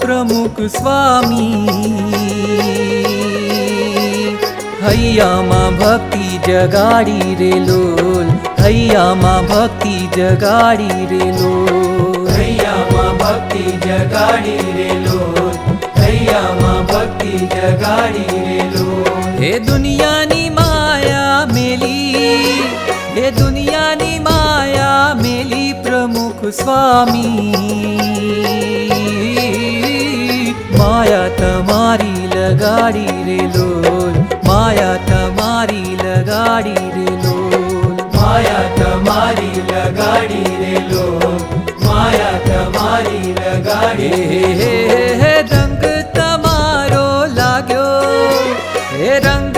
પ્રમુખ સ્વામી હૈયામાં ભક્તિ જગાડી રે લોલ હૈયામાં ભક્તિ જગાડી રે લોલ હૈયામાં ભક્તિ જગાડી રે લોલ હૈયામાં ભક્તિ જગાડી રે લોલ હે દુનિયાની માયા મેલી હે દુનિયાની માયા મેલી પ્રમુખ સ્વામી તમારી લગાડી રે લોલ માયા તમારી લગાડી રે લોલ માયા તમારી લગાડી રે લોલ માયા તમારી લગાડી હે હે રંગ તમારો લાગ્યો હે રંગ